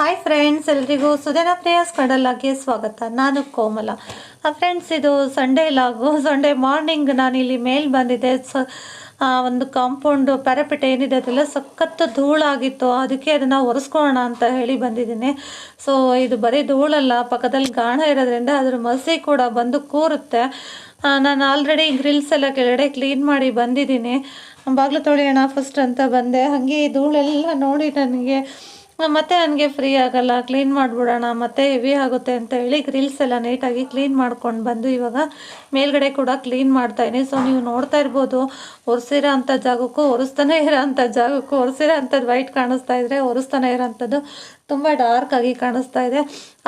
Hi friends ಎಲ್ರಿಗೂ ಸುದೇನ ಪ್ರಿಯಾಸ್ ಕಡಲಾಗೆ ಸ್ವಾಗತ. ನಾನು ಕೋಮಲ. ಫ್ರೆಂಡ್ಸ್ ಇದು ಸಂಡೇ ಲಾಗು ಸಂಡೇ ಮಾರ್ನಿಂಗ್ ನಾನು ಇಲ್ಲಿ ಮೇಲ್ ಬಂದಿದ್ದೆ. ಸೊ ಒಂದು ಕಾಂಪೌಂಡು ಪ್ಯಾರಪೆಟ್ ಏನಿದೆ ಅದೆಲ್ಲ ಸಖತ್ತು ಧೂಳಾಗಿತ್ತು. ಅದಕ್ಕೆ ಅದನ್ನು ಒರೆಸ್ಕೊಳ್ಳೋಣ ಅಂತ ಹೇಳಿ ಬಂದಿದ್ದೀನಿ. ಸೊ ಇದು ಬರೀ ಧೂಳಲ್ಲ, ಪಕ್ಕದಲ್ಲಿ ಗಾಣ ಇರೋದ್ರಿಂದ ಅದ್ರ ಮಸಿ ಕೂಡ ಬಂದು ಕೂರುತ್ತೆ. ನಾನು ಆಲ್ರೆಡಿ ಗ್ರಿಲ್ಸ್ ಎಲ್ಲ ಕೆಳಗಡೆ ಕ್ಲೀನ್ ಮಾಡಿ ಬಂದಿದ್ದೀನಿ. ಬಾಗಿಲು ತೊಳೆಯೋಣ ಫಸ್ಟ್ ಅಂತ ಬಂದೆ. ಹಾಗೆ ಧೂಳೆಲ್ಲ ನೋಡಿ ನನಗೆ ಮತ್ತೆ ನನಗೆ ಫ್ರೀ ಆಗಲ್ಲ ಕ್ಲೀನ್ ಮಾಡಿಬಿಡೋಣ, ಮತ್ತೆ ಹೆವಿ ಆಗುತ್ತೆ ಅಂತ ಹೇಳಿ ಗ್ರಿಲ್ಸ್ ಎಲ್ಲ ನೀಟಾಗಿ ಕ್ಲೀನ್ ಮಾಡ್ಕೊಂಡು ಬಂದು ಇವಾಗ ಮೇಲ್ಗಡೆ ಕೂಡ ಕ್ಲೀನ್ ಮಾಡ್ತಾಯಿನಿ ಸೊ ನೀವು ನೋಡ್ತಾ ಇರ್ಬೋದು, ಒರೆಸಿರೋ ಅಂಥ ಜಾಗಕ್ಕೂ ಒರೆಸ್ತಾನೆ ಇರೋ ಅಂಥ ಜಾಗಕ್ಕೂ, ಒರೆಸಿರೋ ಅಂಥದ್ದು ವೈಟ್ ಕಾಣಿಸ್ತಾ ಇದ್ರೆ ಒರೆಸ್ತಾನೆ ಇರೋಂಥದ್ದು ತುಂಬ ಡಾರ್ಕ್ ಆಗಿ ಕಾಣಿಸ್ತಾ ಇದೆ.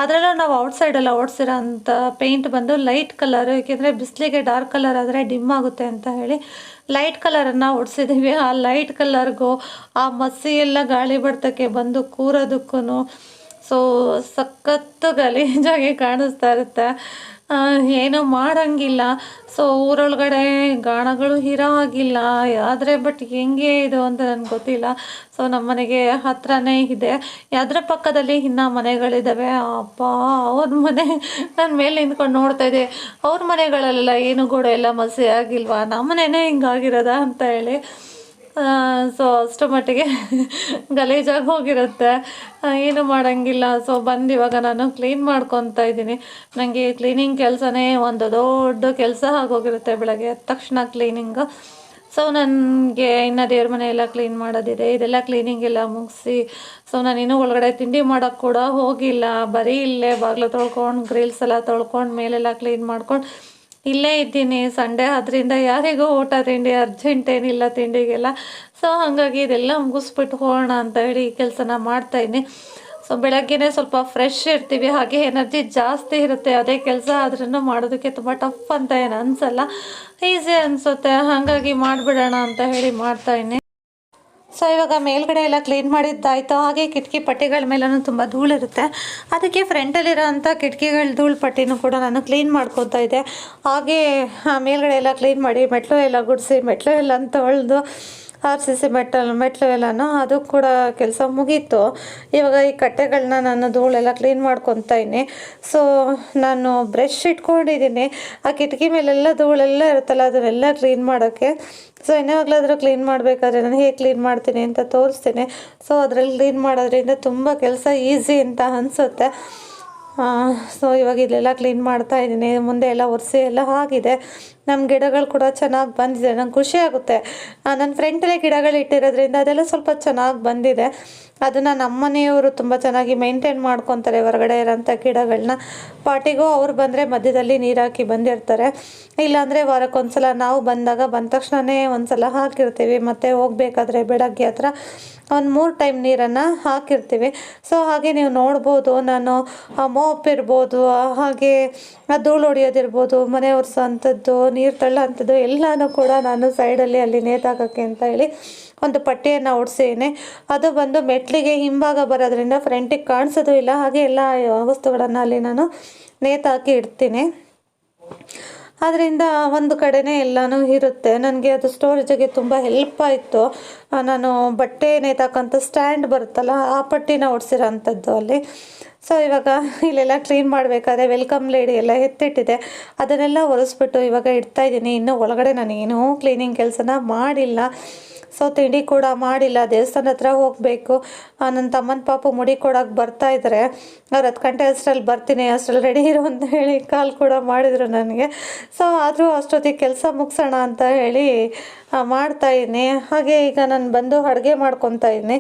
ಅದರಲ್ಲೂ ನಾವು ಔಟ್ಸೈಡೆಲ್ಲ ಓಡಿಸಿರೋ ಅಂಥ ಪೇಂಟ್ ಬಂದು ಲೈಟ್ ಕಲರ್ ಏಕೆಂದರೆ ಬಿಸಿಲಿಗೆ ಡಾರ್ಕ್ ಕಲರ್ ಆದರೆ ಡಿಮ್ ಆಗುತ್ತೆ ಅಂತ ಹೇಳಿ ಲೈಟ್ ಕಲರನ್ನು ಉಡ್ಸಿದ್ದೀವಿ ಆ ಲೈಟ್ ಕಲರ್ಗೂ ಆ ಮಸಿ ಎಲ್ಲ ಗಾಳಿ ಬಡ್ತಕ್ಕೆ ಬಂದು ಕೂರೋದಕ್ಕೂ ಸೊ ಸಖತ್ತು ಗಲೀಜಾಗಿ ಕಾಣಿಸ್ತಾ ಇರುತ್ತೆ. ಏನೂ ಮಾಡೋಂಗಿಲ್ಲ. ಸೊ ಊರೊಳಗಡೆ ಗಾಣಗಳು ಇರೋ ಆಗಿಲ್ಲ ಆದರೆ ಬಟ್ ಹೆಂಗೆ ಇದು ಅಂತ ನನಗೆ ಗೊತ್ತಿಲ್ಲ. ಸೊ ನಮ್ಮ ಮನೆಗೆ ಹತ್ರನೇ ಇದೆ. ಅದರ ಪಕ್ಕದಲ್ಲಿ ಇನ್ನೂ ಮನೆಗಳಿದ್ದಾವೆ ಅಪ್ಪ, ಅವ್ರ ಮನೆ ನನ್ನ ಮೇಲೆ ನಿಂತ್ಕೊಂಡು ನೋಡ್ತಾ ಇದ್ದೆ ಅವ್ರ ಮನೆಗಳಲ್ಲೆಲ್ಲ ಏನು ಗೋಡೆ ಎಲ್ಲ ಮಸಿ ಆಗಿಲ್ವಾ? ನಮ್ಮ ಮನೆಯೇ ಹಿಂಗಾಗಿರೋದ ಅಂತ ಹೇಳಿ. ಸೊ ಅಷ್ಟು ಮಟ್ಟಿಗೆ ಗಲೀಜಾಗಿ ಹೋಗಿರುತ್ತೆ. ಏನು ಮಾಡೋಂಗಿಲ್ಲ. ಸೊ ಬಂದು ಇವಾಗ ನಾನು ಕ್ಲೀನ್ ಮಾಡ್ಕೊತಾ ಇದ್ದೀನಿ. ನನಗೆ ಕ್ಲೀನಿಂಗ್ ಕೆಲಸನೇ ಒಂದು ದೊಡ್ಡ ಕೆಲಸ ಆಗೋಗಿರುತ್ತೆ ಬೆಳಗ್ಗೆ ಎದ್ದ ತಕ್ಷಣ ಕ್ಲೀನಿಂಗು ಸೊ ನನಗೆ ಇನ್ನು ದೇವ್ರ ಮನೆ ಎಲ್ಲ ಕ್ಲೀನ್ ಮಾಡೋದಿದೆ. ಇದೆಲ್ಲ ಕ್ಲೀನಿಂಗ್ ಎಲ್ಲ ಮುಗಿಸಿ ಸೊ ನಾನು ಇನ್ನೂ ಒಳಗಡೆ ತಿಂಡಿ ಮಾಡೋಕ್ಕೆ ಕೂಡ ಹೋಗಿಲ್ಲ. ಬರೀ ಇಲ್ಲೇ ಬಾಗಿಲು ತೊಳ್ಕೊಂಡು ಗ್ರಿಲ್ಸ್ ಎಲ್ಲ ತೊಳ್ಕೊಂಡು, ಮೇಲೆಲ್ಲ ಕ್ಲೀನ್ ಮಾಡ್ಕೊಂಡು ಇಲ್ಲೇ ಇದ್ದೀನಿ, ಸಂಡೇ ಆದ್ರಿಂದ ಯಾರಿಗೂ ಊಟ, ತಿಂಡಿ ಅರ್ಜೆಂಟ್ ಏನಿಲ್ಲ ತಿಂಡಿಗೆಲ್ಲ. ಸೊ ಹಾಗಾಗಿ ಇದೆಲ್ಲ ಮುಗಿಸ್ಬಿಟ್ಟು ಹೋಗೋಣ ಅಂತ ಹೇಳಿ ಈ ಕೆಲಸನ ಮಾಡ್ತಾಯಿದ್ದೀನಿ ಸೊ ಬೆಳಗ್ಗೆನೇ ಸ್ವಲ್ಪ ಫ್ರೆಶ್ ಇರ್ತೀವಿ, ಹಾಗೆ ಎನರ್ಜಿ ಜಾಸ್ತಿ ಇರುತ್ತೆ. ಅದೇ ಕೆಲಸ ಆದ್ರೂ ಮಾಡೋದಕ್ಕೆ ತುಂಬ ಟಫ್ ಅಂತ ಏನು ಅನಿಸಲ್ಲ. ಈಸಿ ಅನಿಸುತ್ತೆ. ಹಾಗಾಗಿ ಮಾಡಿಬಿಡೋಣ ಅಂತ ಹೇಳಿ ಮಾಡ್ತಾಯಿದ್ದೀನಿ ಸೊ ಇವಾಗ ಮೇಲ್ಗಡೆ ಎಲ್ಲ ಕ್ಲೀನ್ ಮಾಡಿದ್ದಾಯಿತು. ಹಾಗೆ ಕಿಟಕಿ ಪಟ್ಟಿಗಳ ಮೇಲೂ ತುಂಬ ಧೂಳಿರುತ್ತೆ ಅದಕ್ಕೆ ಫ್ರಂಟಲ್ಲಿರೋ ಅಂಥ ಕಿಟಕಿಗಳ ಧೂಳು ಪಟ್ಟಿನೂ ಕೂಡ ನಾನು ಕ್ಲೀನ್ ಮಾಡ್ಕೊತಾ ಇದ್ದೆ. ಹಾಗೆ ಮೇಲ್ಗಡೆ ಎಲ್ಲ ಕ್ಲೀನ್ ಮಾಡಿ, ಮೆಟ್ಲು ಎಲ್ಲ ಗುಡಿಸಿ, ಮೆಟ್ಲು ಎಲ್ಲ ತೊಳೆದು ಆರ್ ಸಿ ಸಿ ಮೆಟ್ಟಲ್ ಮೆಟ್ಲು ಎಲ್ಲನೂ ಅದು ಕೂಡ ಕೆಲಸ ಮುಗೀತು. ಇವಾಗ ಈ ಕಟ್ಟೆಗಳನ್ನ ನಾನು ಧೂಳೆಲ್ಲ ಕ್ಲೀನ್ ಮಾಡ್ಕೊತಾ ಇದ್ದೀನಿ. ಸೊ ನಾನು ಬ್ರಷ್ ಇಟ್ಕೊಂಡಿದ್ದೀನಿ. ಆ ಕಿಟಕಿ ಮೇಲೆಲ್ಲ ಧೂಳೆಲ್ಲ ಇರುತ್ತಲ್ಲ, ಅದನ್ನೆಲ್ಲ ಕ್ಲೀನ್ ಮಾಡೋಕ್ಕೆ. ಸೊ ಇನ್ಯಾವಾಗಲಾದರೂ ಕ್ಲೀನ್ ಮಾಡಬೇಕಾದ್ರೆ ನಾನು ಹೇಗೆ ಕ್ಲೀನ್ ಮಾಡ್ತೀನಿ ಅಂತ ತೋರಿಸ್ತೀನಿ. ಸೊ ಅದರಲ್ಲಿ ಕ್ಲೀನ್ ಮಾಡೋದ್ರಿಂದ ತುಂಬ ಕೆಲಸ ಈಸಿ ಅಂತ ಅನಿಸುತ್ತೆ. ಸೊ ಇವಾಗ ಇಲ್ಲೆಲ್ಲ ಕ್ಲೀನ್ ಮಾಡ್ತಾ ಇದ್ದೀನಿ. ಮುಂದೆ ಎಲ್ಲ ಒರೆಸಿ ಎಲ್ಲ ಆಗಿದೆ. ನಮ್ಮ ಗಿಡಗಳು ಕೂಡ ಚೆನ್ನಾಗಿ ಬಂದಿದೆ, ನಂಗೆ ಖುಷಿ ಆಗುತ್ತೆ. ನನ್ನ ಫ್ರೆಂಡಲ್ಲೇ ಗಿಡಗಳು ಇಟ್ಟಿರೋದ್ರಿಂದ ಅದೆಲ್ಲ ಸ್ವಲ್ಪ ಚೆನ್ನಾಗಿ ಬಂದಿದೆ. ಅದನ್ನು ನಮ್ಮ ಮನೆಯವರು ತುಂಬ ಚೆನ್ನಾಗಿ ಮೇಂಟೈನ್ ಮಾಡ್ಕೊತಾರೆ ಹೊರಗಡೆ ಇರೋಂಥ ಗಿಡಗಳನ್ನ ಪಾಟಿಗೂ ಅವ್ರು ಬಂದರೆ ಮಧ್ಯದಲ್ಲಿ ನೀರು ಹಾಕಿ ಬಂದಿರ್ತಾರೆ. ಇಲ್ಲಾಂದರೆ ವಾರಕ್ಕೊಂದ್ಸಲ ನಾವು ಬಂದಾಗ ಬಂದ ತಕ್ಷಣವೇ ಒಂದ್ಸಲ ಹಾಕಿರ್ತೀವಿ, ಮತ್ತು ಹೋಗ್ಬೇಕಾದ್ರೆ ಬೆಳಗ್ಗೆ ಹತ್ರ ಒಂದು ಮೂರು ಟೈಮ್ ನೀರನ್ನು ಹಾಕಿರ್ತೀವಿ. ಸೊ, ಹಾಗೆ ನೀವು ನೋಡ್ಬೋದು, ನಾನು ಮೋಪ್ ಇರ್ಬೋದು ಹಾಗೆ ಧೂಳು ಹೊಡಿಯೋದಿರ್ಬೋದು ಮನೆ ಒರೆಸೋ ಅಂಥದ್ದು ನೀರು ತಳ್ಳೋ ಅಂಥದ್ದು ಎಲ್ಲನೂ ಕೂಡ ನಾನು ಸೈಡಲ್ಲಿ ಅಲ್ಲಿ ನೇತಾಕೋಕ್ಕೆ ಅಂತ ಹೇಳಿ ಒಂದು ಪಟ್ಟಿಯನ್ನು ಓಡಿಸಿದ್ದೀನಿ ಅದು ಬಂದು ಮೆಟ್ಲಿಗೆ ಹಿಂಭಾಗ ಬರೋದ್ರಿಂದ ಫ್ರಂಟಿಗೆ ಕಾಣಿಸೋದು ಇಲ್ಲ. ಹಾಗೆ ಎಲ್ಲ ವಸ್ತುಗಳನ್ನು ಅಲ್ಲಿ ನಾನು ನೇತಾಕಿ ಇಡ್ತೀನಿ. ಅದರಿಂದ ಒಂದು ಕಡೆನೇ ಎಲ್ಲನೂ ಇರುತ್ತೆ. ನನಗೆ ಅದು ಸ್ಟೋರೇಜಿಗೆ ತುಂಬ ಹೆಲ್ಪ್ ಆಯಿತು. ನಾನು ಬಟ್ಟೆ ನೇತಾಕಂತ ಸ್ಟ್ಯಾಂಡ್ ಬರುತ್ತಲ್ಲ, ಆ ಪಟ್ಟಿನ ಓಡಿಸಿರೋ ಅಂಥದ್ದು ಅಲ್ಲಿ. ಸೊ ಇವಾಗ ಇಲ್ಲೆಲ್ಲ ಕ್ಲೀನ್ ಮಾಡಬೇಕಾದ್ರೆ ವೆಲ್ಕಮ್ ಲೇಡಿ ಎಲ್ಲ ಎತ್ತಿಟ್ಟಿದೆ. ಅದನ್ನೆಲ್ಲ ಒರೆಸ್ಬಿಟ್ಟು ಇವಾಗ ಇಡ್ತಾ ಇದ್ದೀನಿ. ಇನ್ನೂ ಒಳಗಡೆ ನಾನು ಏನೂ ಕ್ಲೀನಿಂಗ್ ಕೆಲಸನ ಮಾಡಿಲ್ಲ. ಸೊ ತಿಂಡಿ ಕೂಡ ಮಾಡಿಲ್ಲ ದೇವಸ್ಥಾನ ಹತ್ರ ಹೋಗಬೇಕು. ನನ್ನ ತಮ್ಮನ ಪಾಪು ಮುಡಿ ಕೊಡೋಕೆ ಬರ್ತಾ ಇದ್ದಾರೆ ಅವ್ರು ಹತ್ತು ಗಂಟೆ ಅಷ್ಟರಲ್ಲಿ ಬರ್ತೀನಿ, ಅಷ್ಟರಲ್ಲಿ ರೆಡಿ ಇರು ಅಂತ ಹೇಳಿ ಕಾಲ್ ಕೂಡ ಮಾಡಿದರು ನನಗೆ. ಸೊ ಆದರೂ ಅಷ್ಟೊತ್ತಿಗೆ ಕೆಲಸ ಮುಗಿಸೋಣ ಅಂತ ಹೇಳಿ ಮಾಡ್ತಾ ಇದ್ದೀನಿ. ಹಾಗೆ ಈಗ ನಾನು ಬಂದು ಅಡುಗೆ ಮಾಡ್ಕೊತಾ ಇದ್ದೀನಿ.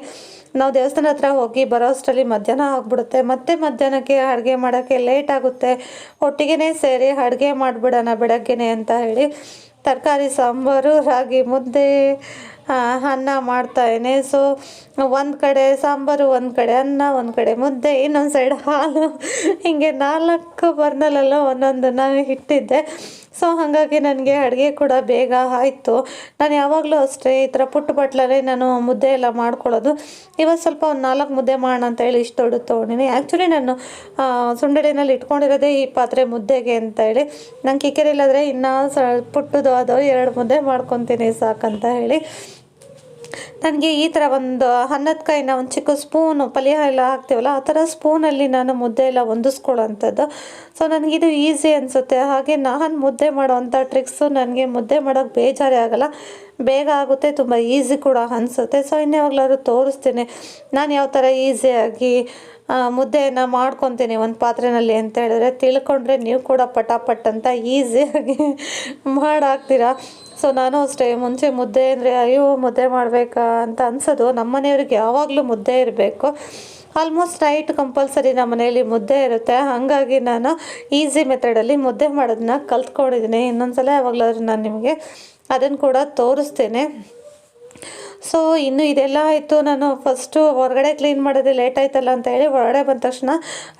ನಾವು ದೇವಸ್ಥಾನ ಹತ್ರ ಹೋಗಿ ಬರೋ ಅಷ್ಟರಲ್ಲಿ ಮಧ್ಯಾಹ್ನ ಆಗ್ಬಿಡುತ್ತೆ. ಮತ್ತೆ ಮಧ್ಯಾಹ್ನಕ್ಕೆ ಅಡುಗೆ ಮಾಡೋಕ್ಕೆ ಲೇಟ್ ಆಗುತ್ತೆ. ಒಟ್ಟಿಗೆ ಸೇರಿ ಅಡುಗೆ ಮಾಡಿಬಿಡೋಣ ಬೆಳಗ್ಗೆನೆ ಅಂತ ಹೇಳಿ. ತರಕಾರಿ, ಸಾಂಬಾರು, ರಾಗಿ ಮುದ್ದೆ ಅನ್ನ ಮಾಡ್ತಾಯಿದ್ದೀನಿ ಸೊ ಒಂದು ಕಡೆ ಸಾಂಬಾರು, ಒಂದು ಕಡೆ ಅನ್ನ, ಒಂದು ಕಡೆ ಮುದ್ದೆ, ಇನ್ನೊಂದು ಸೈಡ್ ಹಾಲು. ಹೀಗೆ ನಾಲ್ಕು ಬರ್ನಲ್ಲೆಲ್ಲ ಒಂದೊಂದನ್ನು ಇಟ್ಟಿದ್ದೆ. ಸೊ ಹಾಗಾಗಿ ನನಗೆ ಅಡುಗೆ ಕೂಡ ಬೇಗ ಆಯಿತು. ನಾನು ಯಾವಾಗಲೂ ಅಷ್ಟೇ ಈ ಥರ ಪುಟ್ಟ ಬಟ್ಲಲ್ಲೇ ನಾನು ಮುದ್ದೆ ಎಲ್ಲ ಮಾಡ್ಕೊಳ್ಳೋದು. ಇವತ್ತು ಸ್ವಲ್ಪ ಒಂದು ನಾಲ್ಕು ಮುದ್ದೆ ಮಾಡೋಣ ಅಂತ ಹೇಳಿ ಇಷ್ಟು ದೊಡ್ಡ ತೊಗೊಂಡಿನಿ. ಆ್ಯಕ್ಚುಲಿ ನಾನು ಸುಂಡಡೆನಲ್ಲಿ ಇಟ್ಕೊಂಡಿರೋದೇ ಈ ಪಾತ್ರೆ ಮುದ್ದೆಗೆ ಅಂತ ಹೇಳಿ. ನಂಗೆ ಕಿಕ್ಕರಿಲ್ಲಾದರೆ ಇನ್ನೂ ಸ, ಪುಟ್ಟದು ಅದು ಎರಡು ಮುದ್ದೆ ಮಾಡ್ಕೊತೀನಿ ಸಾಕಂತ ಹೇಳಿ. ನನಗೆ ಈ ಥರ ಒಂದು ಅನ್ನದ ಒಂದು ಚಿಕ್ಕ ಸ್ಪೂನು ಪಲ್ಯ ಎಲ್ಲ ಹಾಕ್ತೀವಲ್ಲ, ಆ ಥರ ಸ್ಪೂನಲ್ಲಿ ನಾನು ಮುದ್ದೆ ಎಲ್ಲ ಹೊಂದಿಸ್ಕೊಳ್ಳೋಂಥದ್ದು. ಸೊ ನನಗಿದು ಈಸಿ ಅನಿಸುತ್ತೆ. ಹಾಗೆ ನಾನು ಮುದ್ದೆ ಮಾಡೋವಂಥ ಟ್ರಿಕ್ಸು ನನಗೆ ಮುದ್ದೆ ಮಾಡೋಕ್ಕೆ ಬೇಜಾರೇ ಆಗೋಲ್ಲ. ಬೇಗ ಆಗುತ್ತೆ, ತುಂಬ ಈಸಿ ಕೂಡ ಅನಿಸುತ್ತೆ. ಸೊ ಇನ್ಯಾವಾಗಲಾದ್ರು ತೋರಿಸ್ತೀನಿ. ನಾನು ಯಾವ ಥರ ಈಸಿಯಾಗಿ ಮುದ್ದೆಯನ್ನು ಮಾಡ್ಕೊತೀನಿ ಒಂದು ಪಾತ್ರೆಯಲ್ಲಿ ಅಂತ ಹೇಳಿದ್ರೆ, ತಿಳ್ಕೊಂಡ್ರೆ ನೀವು ಕೂಡ ಪಟಾಪಟ್ ಅಂತ ಈಸಿಯಾಗಿ ಮಾಡಾಕ್ತೀರಾ? ಸೊ ನಾನು ಅಷ್ಟೇ, ಮುಂಚೆ ಮುದ್ದೆ ಅಂದರೆ, ಅಯ್ಯೋ, ಮುದ್ದೆ ಮಾಡಬೇಕಾ ಅಂತ ಅನ್ಸೋದು. ನಮ್ಮ ಮನೆಯವ್ರಿಗೆ ಯಾವಾಗಲೂ ಮುದ್ದೆ ಇರಬೇಕು. ಆಲ್ಮೋಸ್ಟ್ ನೈಟ್ ಕಂಪಲ್ಸರಿ ನಮ್ಮ ಮನೆಯಲ್ಲಿ ಮುದ್ದೆ ಇರುತ್ತೆ. ಹಾಗಾಗಿ ನಾನು ಈಸಿ ಮೆಥಡಲ್ಲಿ ಮುದ್ದೆ ಮಾಡೋದನ್ನ ಕಲ್ತ್ಕೊಂಡಿದ್ದೀನಿ. ಇನ್ನೊಂದ್ಸಲ ಯಾವಾಗಲಾದ್ರೂ ನಾನು ನಿಮಗೆ ಅದನ್ನು ಕೂಡ ತೋರಿಸ್ತೇನೆ. ಸೊ ಇನ್ನು ಇದೆಲ್ಲ ಆಯಿತು. ನಾನು ಫಸ್ಟು ಹೊರಗಡೆ ಕ್ಲೀನ್ ಮಾಡೋದು ಲೇಟ್ ಆಯ್ತಲ್ಲ ಅಂತ ಹೇಳಿ ಹೊರಗಡೆ ಬಂದ ತಕ್ಷಣ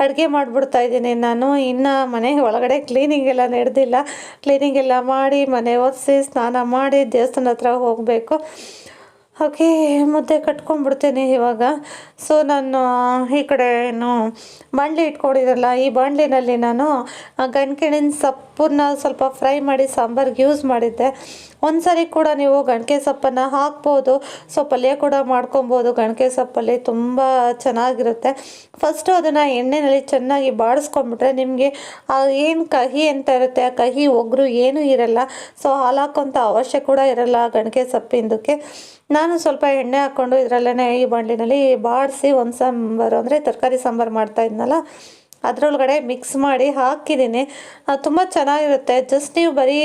ಅಡುಗೆ ಮಾಡಿಬಿಡ್ತಾ ಇದ್ದೀನಿ. ನಾನು ಇನ್ನು ಮನೆ ಒಳಗಡೆ ಕ್ಲೀನಿಂಗ್ ಎಲ್ಲ ನಡೆದಿಲ್ಲ. ಕ್ಲೀನಿಂಗ್ ಎಲ್ಲ ಮಾಡಿ ಮನೆ ಒರೆಸಿ ಸ್ನಾನ ಮಾಡಿ ದೇವಸ್ಥಾನ ಹತ್ರ ಹೋಗಬೇಕು. ಓಕೆ ಮುದ್ದೆ ಕಟ್ಕೊಂಡ್ಬಿಡ್ತೇನೆ ಇವಾಗ. ಸೊ ನಾನು ಈ ಕಡೆ ಏನು ಬಾಣಲಿ ಇಟ್ಕೊಂಡಿರಲ್ಲ ಈ ಬಾಣಲಿನಲ್ಲಿ ನಾನು ಗಣಕೆಣಿನ ಸೊಪ್ಪನ್ನ ಸ್ವಲ್ಪ ಫ್ರೈ ಮಾಡಿ ಸಾಂಬಾರ್ಗೆ ಯೂಸ್ ಮಾಡಿದ್ದೆ. ಒಂದು ಸರಿ ಕೂಡ ನೀವು ಗಣಕೆ ಸೊಪ್ಪನ್ನು ಹಾಕ್ಬೋದು. ಸೊ ಪಲ್ಯ ಕೂಡ ಮಾಡ್ಕೊಬೋದು. ಗಣಕೆ ಸೊಪ್ಪಲ್ಲಿ ತುಂಬ ಚೆನ್ನಾಗಿರುತ್ತೆ. ಫಸ್ಟು ಅದನ್ನು ಎಣ್ಣೆಯಲ್ಲಿ ಚೆನ್ನಾಗಿ ಬಾಡಿಸ್ಕೊಂಬಿಟ್ರೆ ನಿಮಗೆ ಏನು ಕಹಿ ಅಂತ ಇರುತ್ತೆ, ಆ ಕಹಿ ಒಗ್ರು ಏನೂ ಇರಲ್ಲ. ಸೊ ಹಾಲು ಹಾಕೋಂಥ ಅವಶ್ಯ ಕೂಡ ಇರಲ್ಲ ಗಣಕೆ ಸೊಪ್ಪಿಂದಕ್ಕೆ. ನಾನು ಸ್ವಲ್ಪ ಎಣ್ಣೆ ಹಾಕ್ಕೊಂಡು ಇದರಲ್ಲೇ ಈ ಬಾಣಲಿನಲ್ಲಿ ಬಾಡಿಸಿ ಒಂದು ಸಾಂಬಾರು ಅಂದರೆ ತರಕಾರಿ ಸಾಂಬಾರು ಮಾಡ್ತಾ ಇದ್ನಲ್ಲ, ಅದರೊಳಗಡೆ ಮಿಕ್ಸ್ ಮಾಡಿ ಹಾಕಿದ್ದೀನಿ ತುಂಬ ಚೆನ್ನಾಗಿರುತ್ತೆ. ಜಸ್ಟ್ ನೀವು ಬರೀ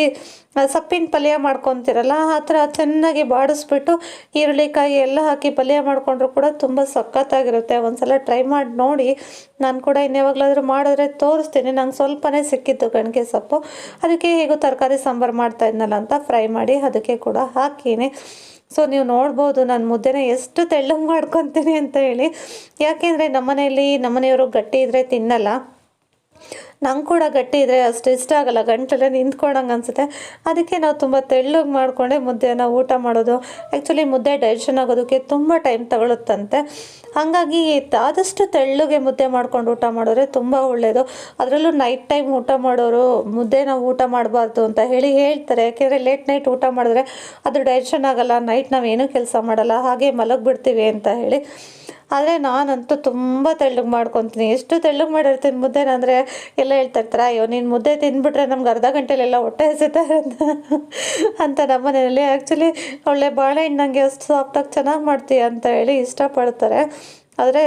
ಸೊಪ್ಪಿನ ಪಲ್ಯ ಮಾಡ್ಕೊತಿರಲ್ಲ, ಆ ಥರ ಚೆನ್ನಾಗಿ ಬಾಡಿಸ್ಬಿಟ್ಟು ಈರುಳ್ಳಿಕಾಯಿ ಎಲ್ಲ ಹಾಕಿ ಪಲ್ಯ ಮಾಡಿಕೊಂಡ್ರು ಕೂಡ ತುಂಬ ಸಖತ್ತಾಗಿರುತ್ತೆ. ಒಂದ್ಸಲ ಟ್ರೈ ಮಾಡಿ, ನೋಡಿ. ನಾನು ಕೂಡ ಇನ್ಯಾವಾಗಲಾದರೂ ಮಾಡಿದ್ರೆ ತೋರಿಸ್ತೀನಿ. ನಂಗೆ ಸ್ವಲ್ಪನೇ ಸಿಕ್ಕಿತ್ತು ಗಣಿಗೆ ಸೊಪ್ಪು. ಅದಕ್ಕೆ ಹೇಗೂ ತರಕಾರಿ ಸಾಂಬಾರು ಮಾಡ್ತಾ ಇದ್ನಲ್ಲ ಅಂತ ಫ್ರೈ ಮಾಡಿ, ಅದಕ್ಕೆ ಕೂಡ ಹಾಕೀನಿ. ಸೊ ನೀವು ನೋಡ್ಬೋದು ನಾನು ಮುದ್ದೆನ ಎಷ್ಟು ತೆಳ್ಳಗೆ ಮಾಡ್ಕೊತೀನಿ ಅಂತ ಹೇಳಿ. ಯಾಕೆಂದರೆ ನಮ್ಮನೆಯಲ್ಲಿ ನಮ್ಮನೆಯವರು ಗಟ್ಟಿ ಇದ್ದರೆ ತಿನ್ನಲ್ಲ. ನಂಗೆ ಕೂಡ ಗಟ್ಟಿ ಇದ್ದರೆ ಅಷ್ಟು ಇಷ್ಟ ಆಗಲ್ಲ ಗಂಟಲೇ ನಿಂತ್ಕೊಂಡಂಗೆ ಅನಿಸುತ್ತೆ. ಅದಕ್ಕೆ ನಾವು ತುಂಬ ತೆಳ್ಳಗೆ ಮಾಡಿಕೊಂಡೆ ಮುದ್ದೆನ ಊಟ ಮಾಡೋದು. ಆ್ಯಕ್ಚುಲಿ ಮುದ್ದೆ ಡೈಜೆಷನ್ ಆಗೋದಕ್ಕೆ ತುಂಬ ಟೈಮ್ ತಗೊಳುತ್ತಂತೆ. ಹಾಗಾಗಿ ಆದಷ್ಟು ತೆಳ್ಳಗೆ ಮುದ್ದೆ ಮಾಡ್ಕೊಂಡು ಊಟ ಮಾಡಿದ್ರೆ ತುಂಬ ಒಳ್ಳೆಯದು ಅದರಲ್ಲೂ ನೈಟ್ ಟೈಮ್ ಊಟ ಮಾಡೋರು ಮುದ್ದೆ ನಾವು ಊಟ ಮಾಡಬಾರ್ದು ಅಂತ ಹೇಳಿ ಹೇಳ್ತಾರೆ. ಯಾಕೆಂದರೆ ಲೇಟ್ ನೈಟ್ ಊಟ ಮಾಡಿದ್ರೆ ಅದು ಡೈಜೆಷನ್ ಆಗಲ್ಲ ನೈಟ್ ನಾವು ಏನೂ ಕೆಲಸ ಮಾಡಲ್ಲ, ಹಾಗೆ ಮಲಗಿಬಿಡ್ತೀವಿ ಅಂತ ಹೇಳಿ. ಆದರೆ ನಾನಂತೂ ತುಂಬ ತೆಳ್ಳಗೆ ಮಾಡ್ಕೊತೀನಿ. ಎಷ್ಟು ತೆಳ್ಳಗೆ ಮಾಡಿರ್ತೀನಿ ಮುದ್ದೆನ ಅಂದರೆ ಎಲ್ಲ ಹೇಳ್ತಾ ಇರ್ತಾರೆ, ಅಯ್ಯೋ, ನೀನು ಮುದ್ದೆ ತಿಂದ್ಬಿಟ್ರೆ ನಮ್ಗೆ ಅರ್ಧ ಗಂಟೆಲೆಲ್ಲ ಹೊಟ್ಟೆ ಹಸಿತಾರೆ ಅಂತ. ಅಂತ ನಮ್ಮ ಮನೆಯಲ್ಲಿ ಆ್ಯಕ್ಚುಲಿ ಒಳ್ಳೆ ಬಾಳೆಹಣ್ಣು ನನಗೆ ಅಷ್ಟು ಸಾಫ್ಟಾಗಿ ಚೆನ್ನಾಗಿ ಮಾಡ್ತೀಯ ಅಂತ ಹೇಳಿ ಇಷ್ಟಪಡ್ತಾರೆ. ಆದರೆ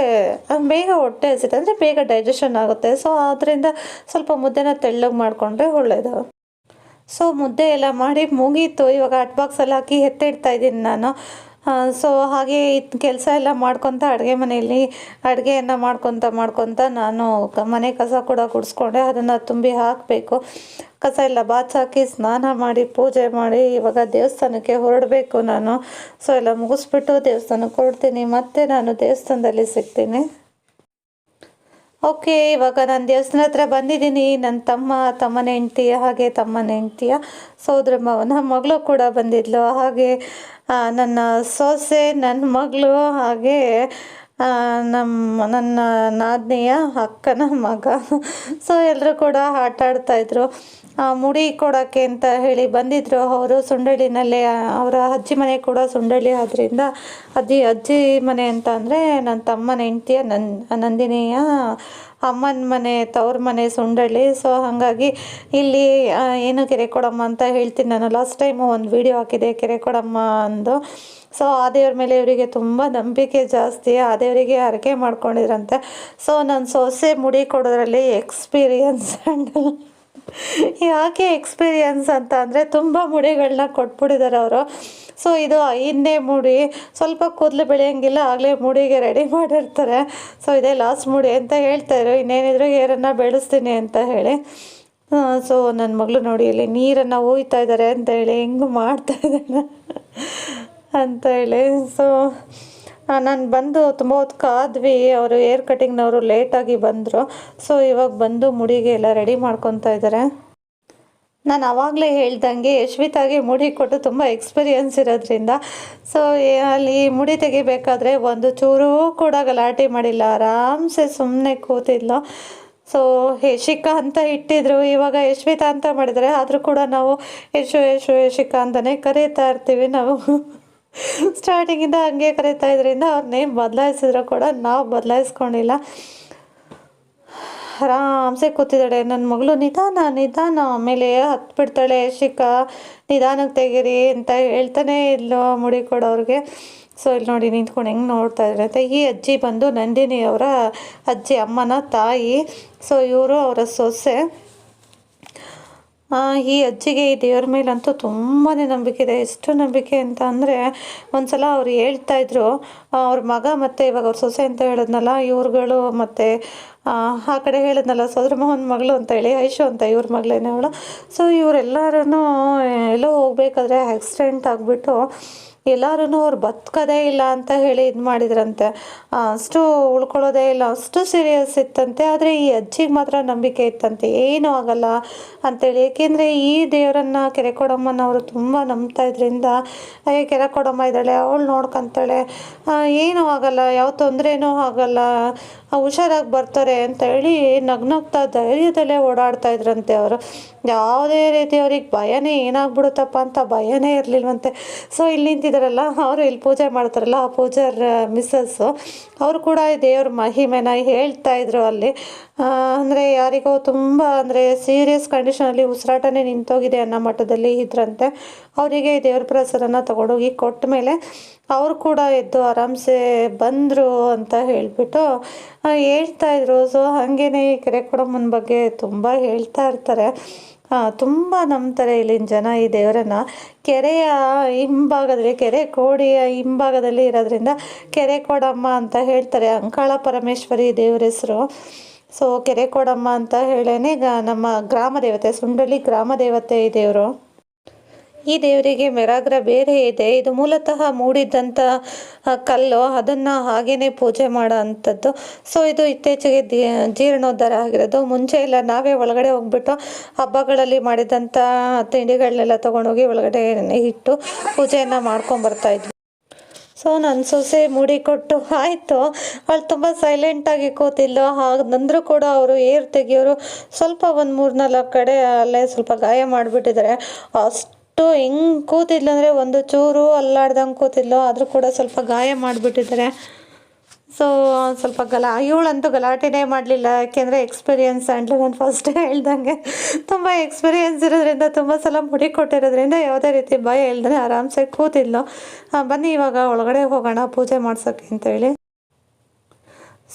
ಬೇಗ ಹೊಟ್ಟೆ ಹಸಿತೆ, ಅಂದರೆ ಬೇಗ ಡೈಜೆಷನ್ ಆಗುತ್ತೆ. ಸೊ ಅದರಿಂದ ಸ್ವಲ್ಪ ಮುದ್ದೆನ ತೆಳ್ಳಗೆ ಮಾಡಿಕೊಂಡ್ರೆ ಒಳ್ಳೆಯದು ಸೊ ಮುದ್ದೆ ಎಲ್ಲ ಮಾಡಿ ಮುಗೀತು. ಇವಾಗ ಅಟ್ ಬಾಕ್ಸಲ್ಲಿ ಹಾಕಿ ಎತ್ತಿಡ್ತಾ ಇದ್ದೀನಿ ನಾನು. ಸೊ ಹಾಗೆ ಕೆಲಸ ಎಲ್ಲ ಮಾಡ್ಕೊತ ಅಡುಗೆ ಮನೆಯಲ್ಲಿ ಅಡುಗೆಯನ್ನು ಮಾಡ್ಕೊತ ಮಾಡ್ಕೊತ ನಾನು ಮನೆ ಕಸ ಕೂಡ ಗುಡಿಸ್ಕೊಂಡೆ. ಅದನ್ನು ತುಂಬಿ ಹಾಕಬೇಕು. ಕಸ ಎಲ್ಲ ಬಾಚಾಕಿ ಸ್ನಾನ ಮಾಡಿ, ಪೂಜೆ ಮಾಡಿ, ಇವಾಗ ದೇವಸ್ಥಾನಕ್ಕೆ ಹೊರಡಬೇಕು ನಾನು. ಸೊ ಎಲ್ಲ ಮುಗಿಸ್ಬಿಟ್ಟು ದೇವಸ್ಥಾನಕ್ಕೆ ಹೊರಡ್ತೀನಿ. ಮತ್ತೆ ನಾನು ದೇವಸ್ಥಾನದಲ್ಲಿ ಸಿಗ್ತೀನಿ. ಓಕೆ, ಇವಾಗ ನಾನು ದೇವಸ್ಥಾನ ಹತ್ರ ಬಂದಿದ್ದೀನಿ. ನನ್ನ ತಮ್ಮ, ತಮ್ಮನ ಹೆಂಡ್ತಿಯ ಹಾಗೆ ತಮ್ಮನ ಹೆಂಡ್ತಿಯ ಸೋದರ ಮಾವನ ಮಗಳು ಕೂಡ ಬಂದಿದ್ಲು. ಹಾಗೆ ನನ್ನ ಸೊಸೆ ನನ್ನ ಮಗಳು ಹಾಗೆ ನಮ್ಮ, ನನ್ನ ನಾದಿನಿಯ ಅಕ್ಕನ ಮಗ. ಸೊ ಎಲ್ಲರೂ ಕೂಡ ಆಟ ಆಡ್ತಾಯಿದ್ರು ಮುಡಿ ಕೊಡೋಕ್ಕೆ ಅಂತ ಹೇಳಿ ಬಂದಿದ್ದರು ಅವರು ಸುಂಡಳ್ಳಿನಲ್ಲೇ. ಅವರ ಅಜ್ಜಿ ಮನೆ ಕೂಡ ಸುಂಡಳ್ಳಿ ಆದ್ದರಿಂದ ಅಜ್ಜಿ ಅಜ್ಜಿ ಮನೆ ಅಂತ ಅಂದರೆ ನನ್ನ ತಮ್ಮನ ಹೆಂಡ್ತಿಯ ನನ್ನ ನಂದಿನಿಯ ಅಮ್ಮನ ಮನೆ, ತವ್ರ ಮನೆ ಸುಂಡಳ್ಳಿ. ಸೊ ಹಾಗಾಗಿ ಇಲ್ಲಿ ಏನು ಕೆರೆ ಕೊಡಮ್ಮ ಅಂತ ಹೇಳ್ತೀನಿ ನಾನು ಲಾಸ್ಟ್ ಟೈಮು ಒಂದು ವಿಡಿಯೋ ಹಾಕಿದೆ, ಕೆರೆ ಕೊಡಮ್ಮ ಅಂದು. ಸೊ ಆ ದೇವ್ರ ಮೇಲೆ ಇವರಿಗೆ ತುಂಬ ನಂಬಿಕೆ ಜಾಸ್ತಿ, ಆ ದೇವರಿಗೆ ಹರಕೆ ಮಾಡ್ಕೊಂಡಿದ್ರಂತೆ. ಸೊ ನನ್ನ ಸೊಸೆ ಮುಡಿ ಕೊಡೋದ್ರಲ್ಲಿ ಎಕ್ಸ್ಪೀರಿಯನ್ಸ್ ಆ್ಯಂಡ್ ಯಾಕೆ ಎಕ್ಸ್ಪೀರಿಯನ್ಸ್ ಅಂತ ಅಂದರೆ ತುಂಬ ಮುಡಿಗಳನ್ನ ಕೊಟ್ಬಿಟ್ಟಿದ್ದಾರೆ ಅವರು. ಸೊ ಇದು ಐದನೇ ಮುಡಿ, ಸ್ವಲ್ಪ ಕೂದಲು ಬೆಳೆಯೋಂಗಿಲ್ಲ, ಆಗಲೇ ಮುಡಿಗೆ ರೆಡಿ ಮಾಡಿರ್ತಾರೆ. ಸೊ ಇದೇ ಲಾಸ್ಟ್ ಮುಡಿ ಅಂತ ಹೇಳ್ತಾಯಿದ್ರು ಇನ್ನೇನಿದ್ರು ಏರನ್ನು ಬೆಳೆಸ್ತೀನಿ ಅಂತ ಹೇಳಿ. ಸೊ ನನ್ನ ಮಗಳು ನೋಡಿ, ಇಲ್ಲಿ ನೀರನ್ನು ಹೋಯ್ತಾ ಇದ್ದಾರೆ ಅಂತ ಹೇಳಿ ಹೆಂಗೆ ಮಾಡ್ತಾ ಇದ್ದಾರೆ ಅಂತ ಹೇಳಿ. ಸೊ ನಾನು ಬಂದು ತುಂಬ ಹೊತ್ತು ಕಾದ್ವಿ. ಅವರು ಏರ್ ಕಟಿಂಗ್ನವರು ಲೇಟಾಗಿ ಬಂದರು. ಸೊ ಇವಾಗ ಬಂದು ಮುಡಿಗೆ ಎಲ್ಲ ರೆಡಿ ಮಾಡ್ಕೊತಾ ಇದ್ದಾರೆ ನಾನು ಆವಾಗಲೇ ಹೇಳ್ದಂಗೆ ಯಶ್ವಿತಾಗೆ ಮುಡಿ ಕೊಟ್ಟು ತುಂಬ ಎಕ್ಸ್ಪೀರಿಯನ್ಸ್ ಇರೋದ್ರಿಂದ. ಸೊ ಅಲ್ಲಿ ಮುಡಿ ತೆಗಿಬೇಕಾದ್ರೆ ಒಂದು ಚೂರೂ ಕೂಡ ಗಲಾಟೆ ಮಾಡಿಲ್ಲ. ಆರಾಮ್ಸೆ ಸುಮ್ಮನೆ ಕೂತಿದ್ಲು. ಸೊ ಯಶಿಕಾ ಅಂತ ಇಟ್ಟಿದ್ರು. ಇವಾಗ ಯಶ್ವಿತಾ ಅಂತ ಮಾಡಿದರೆ ಆದರೂ ಕೂಡ ನಾವು ಯಶು ಯಶು, ಯಶಿಕಾ ಅಂತಲೇ ಕರೀತಾ ಇರ್ತೀವಿ ನಾವು. ಸ್ಟಾರ್ಟಿಂಗಿಂದ ಹಂಗೆ ಕರೀತಾ ಇದ್ರಿಂದ ಅವ್ರ ನೇಮ್ ಬದಲಾಯಿಸಿದ್ರು ಕೂಡ ನಾವು ಬದಲಾಯಿಸ್ಕೊಂಡಿಲ್ಲ. ಆರಾಮ್ಸೆ ಕೂತಿದ್ದಾಳೆ. ನನ್ನ ಮಗಳು ನಿಧಾನ ನಿಧಾನ, ಆಮೇಲೆ ಹತ್ತು ಬಿಡ್ತಾಳೆ ಶಿಖಾ ನಿಧಾನಕ್ಕೆ ತೆಗೀರಿ ಅಂತ ಹೇಳ್ತಾನೆ ಇಲ್ಲೋ ಮುಡಿ ಕೊಡೋರಿಗೆ ಸೊ ಇಲ್ಲಿ ನೋಡಿ ನಿಂತ್ಕೊಂಡು ಹೆಂಗೆ ನೋಡ್ತಾ ಇದ್ದಾರೆ ಅಂತ. ಈ ಅಜ್ಜಿ ಬಂದು ನಂದಿನಿ ಅವರ ಅಜ್ಜಿ ಅಮ್ಮನ ತಾಯಿ. ಸೊ ಇವರು ಅವರ ಸೊಸೆ. ಈ ಅಜ್ಜಿಗೆ, ಈ ದೇವ್ರ ಮೇಲಂತೂ ತುಂಬಾ ನಂಬಿಕೆ ಇದೆ. ಎಷ್ಟು ನಂಬಿಕೆ ಅಂತ ಅಂದರೆ, ಒಂದ್ಸಲ ಅವ್ರು ಹೇಳ್ತಾ ಇದ್ರು ಅವ್ರ ಮಗ ಮತ್ತು ಇವಾಗ ಅವ್ರ ಸೊಸೆ ಅಂತ ಹೇಳಿದ್ನಲ್ಲ, ಇವ್ರುಗಳು ಮತ್ತು, ಆ ಕಡೆ ಹೇಳಿದ್ನಲ್ಲ ಸೋದರ ಮೋಹನ್ ಮಗಳು ಅಂತ ಹೇಳಿ, ಐಶು ಅಂತ ಇವ್ರ ಮಗಳೇನೇ ಅವಳು. ಸೊ ಇವರೆಲ್ಲರೂ ಎಲ್ಲೋ ಹೋಗ್ಬೇಕಾದ್ರೆ ಆಕ್ಸಿಡೆಂಟ್ ಆಗಿಬಿಟ್ಟು ಎಲ್ಲರೂ ಅವ್ರು ಬದುಕೋದೇ ಇಲ್ಲ ಅಂತ ಹೇಳಿ ಇದು ಮಾಡಿದ್ರಂತೆ. ಅಷ್ಟು ಉಳ್ಕೊಳ್ಳೋದೇ ಇಲ್ಲ, ಅಷ್ಟು ಸೀರಿಯಸ್ ಇತ್ತಂತೆ, ಆದರೆ ಈ ಅಜ್ಜಿಗೆ ಮಾತ್ರ ನಂಬಿಕೆ ಇತ್ತಂತೆ. ಏನೂ ಆಗಲ್ಲ ಅಂತೇಳಿ. ಏಕೆಂದರೆ ಈ ದೇವರನ್ನ ಕೆರೆ ಕೊಡಮ್ಮನವರು ತುಂಬ ನಂಬ್ತಾ ಇದ್ರಿಂದ ಕೆರೆ ಕೊಡಮ್ಮ ಇದ್ದಾಳೆ, ಅವಳು ನೋಡ್ಕೊಂತಾಳೆ. ಏನೂ ಆಗಲ್ಲ, ಯಾವ ತೊಂದರೆನೂ ಆಗಲ್ಲ. ಹುಷಾರಾಗಿ ಬರ್ತಾರೆ ಅಂತ ಹೇಳಿ ನಗ್ನಗ್ತಾ ಧೈರ್ಯದಲ್ಲೇ ಓಡಾಡ್ತಾ ಇದ್ರಂತೆ ಅವರು. ಯಾವುದೇ ರೀತಿ ಅವ್ರಿಗೆ ಭಯನೇ ಏನಾಗ್ಬಿಡುತ್ತಪ್ಪ ಅಂತ ಭಯನೇ ಇರಲಿಲ್ವಂತೆ. ಸೊ ಇಲ್ಲಿ ನಿಂತಿದ್ದಾರಲ್ಲ, ಅವರು ಇಲ್ಲಿ ಪೂಜೆ ಮಾಡ್ತಾರಲ್ಲ, ಆ ಪೂಜಾರ್ ಮಿಸ್ಸಸ್ಸು ಅವರು ಕೂಡ ದೇವ್ರ ಮಹಿಮೆನ ಹೇಳ್ತಾ ಇದ್ರು ಅಲ್ಲಿ. ಅಂದರೆ ಯಾರಿಗೋ ತುಂಬ, ಅಂದರೆ ಸೀರಿಯಸ್ ಕಂಡೀಷನಲ್ಲಿ ಉಸಿರಾಟನೇ ನಿಂತೋಗಿದೆ ಅನ್ನೋ ಮಟ್ಟದಲ್ಲಿ ಇದ್ರಂತೆ. ಅವರಿಗೆ ದೇವ್ರ ಪ್ರಸಾದನ ತಗೊಂಡೋಗಿ ಕೊಟ್ಟ ಮೇಲೆ ಅವರು ಕೂಡ ಎದ್ದು ಆರಾಮ್ಸೆ ಬಂದರು ಅಂತ ಹೇಳಿಬಿಟ್ಟು ಹೇಳ್ತಾ ಇದ್ರು. ಸೊ ಹಾಗೇನೆ ಈ ಕೆರೆಕೊಡಮ್ಮನ ಬಗ್ಗೆ ತುಂಬ ಹೇಳ್ತಾ ಇರ್ತಾರೆ. ತುಂಬ ನಂಬ್ತಾರೆ ಇಲ್ಲಿನ ಜನ ಈ ದೇವರನ್ನು. ಕೆರೆಯ ಹಿಂಭಾಗದಲ್ಲಿ, ಕೆರೆ ಕೋಡಿಯ ಹಿಂಭಾಗದಲ್ಲಿ ಇರೋದ್ರಿಂದ ಕೆರೆ ಕೊಡಮ್ಮ ಅಂತ ಹೇಳ್ತಾರೆ. ಅಂಕಾಳ ಪರಮೇಶ್ವರಿ ದೇವ್ರ ಹೆಸರು. ಸೊ ಕೆರೆ ಕೊಡಮ್ಮ ಅಂತ ಹೇಳೇನೆ ನಮ್ಮ ಗ್ರಾಮ ದೇವತೆ, ಸುಂಡಳ್ಳಿ ಗ್ರಾಮ ದೇವತೆ ಈ ದೇವರು. ಈ ದೇವರಿಗೆ ಮೆರಾಗ್ರ ಬೇರೆ ಇದೆ. ಇದು ಮೂಲತಃ ಮೂಡಿದ್ದಂಥ ಕಲ್ಲು. ಅದನ್ನು ಹಾಗೇನೆ ಪೂಜೆ ಮಾಡೋ ಅಂಥದ್ದು ಸೊ ಇದು ಇತ್ತೀಚೆಗೆ ಜೀರ್ಣೋದ್ಧಾರ ಆಗಿರೋದು. ಮುಂಚೆ ಎಲ್ಲ ನಾವೇ ಒಳಗಡೆ ಹೋಗ್ಬಿಟ್ಟು ಹಬ್ಬಗಳಲ್ಲಿ ಮಾಡಿದಂಥ ತಿಂಡಿಗಳನ್ನೆಲ್ಲ ತಗೊಂಡೋಗಿ ಒಳಗಡೆ ಇಟ್ಟು ಪೂಜೆಯನ್ನು ಮಾಡ್ಕೊಂಬರ್ತಾ ಇದ್ವಿ. ಸೊ ನನ್ನ ಸೊಸೆ ಮುಡಿ ಕೊಟ್ಟು ಆಯಿತು. ಅವಳು ತುಂಬ ಸೈಲೆಂಟಾಗಿ ಕೂತಿಲ್ಲ ಹಾಗಂದ್ರೂ ಕೂಡ ಅವರು ಏರ್ ತೆಗಿಯೋರು ಸ್ವಲ್ಪ ಒಂದು ಮೂರು ನಾಲ್ಕು ಕಡೆ ಅಲ್ಲೇ ಸ್ವಲ್ಪ ಗಾಯ ಮಾಡಿಬಿಟ್ಟಿದ್ದಾರೆ. ಅಷ್ಟು ಹೆಂಗೆ ಕೂತಿದ್ಲು ಒಂದು ಚೂರು ಅಲ್ಲಾಡ್ದಂಗೆ ಕೂತಿದ್ಲು. ಆದರೂ ಕೂಡ ಸ್ವಲ್ಪ ಗಾಯ ಮಾಡಿಬಿಟ್ಟಿದ್ದಾರೆ ಸೊ ಸ್ವಲ್ಪ ಗಲಾ, ಇವಳಂತೂ ಗಲಾಟೆನೇ ಮಾಡಲಿಲ್ಲ. ಯಾಕೆಂದರೆ ಎಕ್ಸ್ಪೀರಿಯನ್ಸ್ ಆ್ಯಂಡ್ಲು ನಾನು ಫಸ್ಟ್ ಹೇಳ್ದಂಗೆ ತುಂಬ ಎಕ್ಸ್ಪೀರಿಯನ್ಸ್ ಇರೋದ್ರಿಂದ, ತುಂಬ ಸಲ ಮುಡಿ ಕೊಟ್ಟಿರೋದ್ರಿಂದ ಯಾವುದೇ ರೀತಿ ಭಯ ಇಲ್ದೇ ಆರಾಮ್ಸೆ ಕೂತಿದ್ಲು. ಬನ್ನಿ ಇವಾಗ ಒಳಗಡೆ ಹೋಗೋಣ, ಪೂಜೆ ಮಾಡ್ಸೋಕ್ಕೆ ಅಂತೇಳಿ.